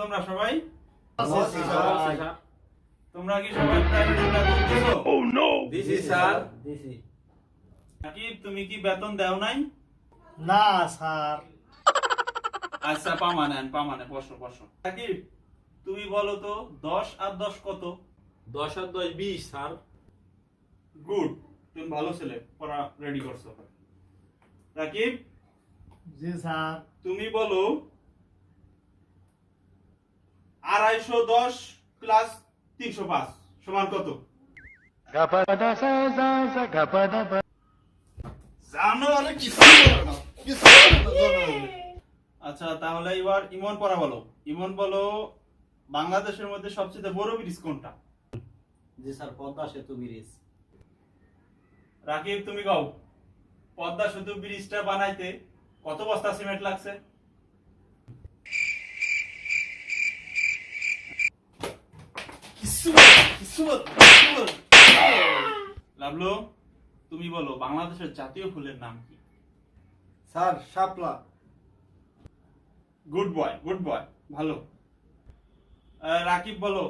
তোমরা সবাই? তোমরা কি সবাই প্রাইভেট বেতন দিছি? স্যার দিছি নাকি তুমি কি বেতন দাও নাই? না স্যার। আচ্ছা পামানেন পামানে বসো বসো। নাকি তুমি বলো তো দশ আর দশ কত? দশ আর দশ বিশ স্যার। গুড তুমি ভালো ছেলে পড়া রেডি করছ। রাকিব জি স্যার। তুমি বলো আড়াইশো দশ প্লাস তিনশো পাঁচ সমান কত। আচ্ছা তাহলে এবার ইমন পড়া বলো। ইমন বলো বাংলাদেশের মধ্যে সবচেয়ে বড় ব্রিজ কোনটা? জি স্যার পদ্মা সেতু ব্রিজ। রাকিব তুমি গাও পদ্মা সেতু ব্রিজটা বানাইতে কত বস্তা সিমেন্ট লাগছে কিছু বলো, কিছু বলো, কিছু বলো। লাভলু তুমি বলো বাংলাদেশের জাতীয় ফুলের নাম কি? স্যার শাপলা। গুড বয় গুড বয় ভালো। রাকিব বলো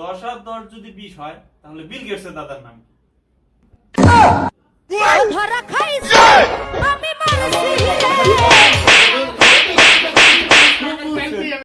দশ আর দশ যদি বিশ হয় তাহলে বিল গেটসের দাদার নাম কি?